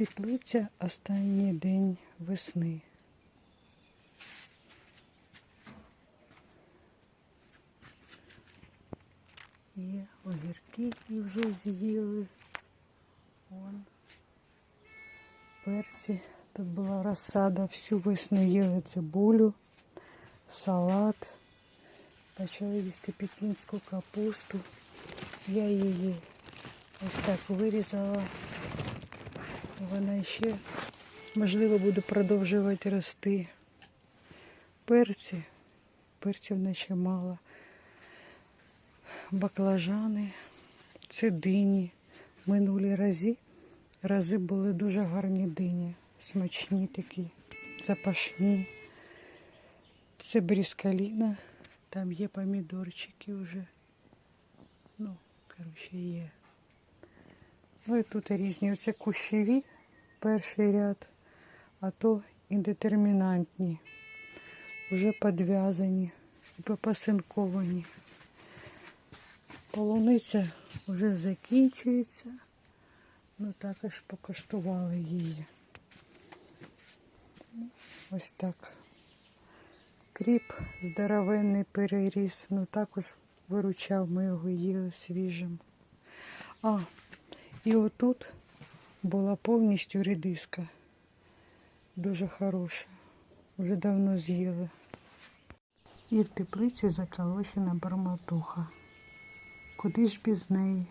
теплиця останній день весни. Є огірки і вже з'їли. Вон. Перці. Тут була розсада, всю весну їли цибулю, салат. Почали їсти пекінську капусту. Я її ось так вирізала. Вона ще, можливо, буде продовжувати рости. Перці, перців наче мало. Баклажани, це дині. Минулі рази, рази були дуже гарні дині. Смачні такі, запашні. Це бріскаліна, там є помідорчики вже. Ну, коротше, є. Ну і тут різні. Оце кущеві, перший ряд, а то індетермінантні. Вже підв'язані і попасинковані. Полуниця вже закінчується. Ну також покуштували її. Ось так. Кріп здоровенний переріс, ну також виручав, ми його їли свіжим. А, і отут була повністю редиска. Дуже хороша. Вже давно з'їли. І в теплиці заколочена барматуха. Куди ж без неї?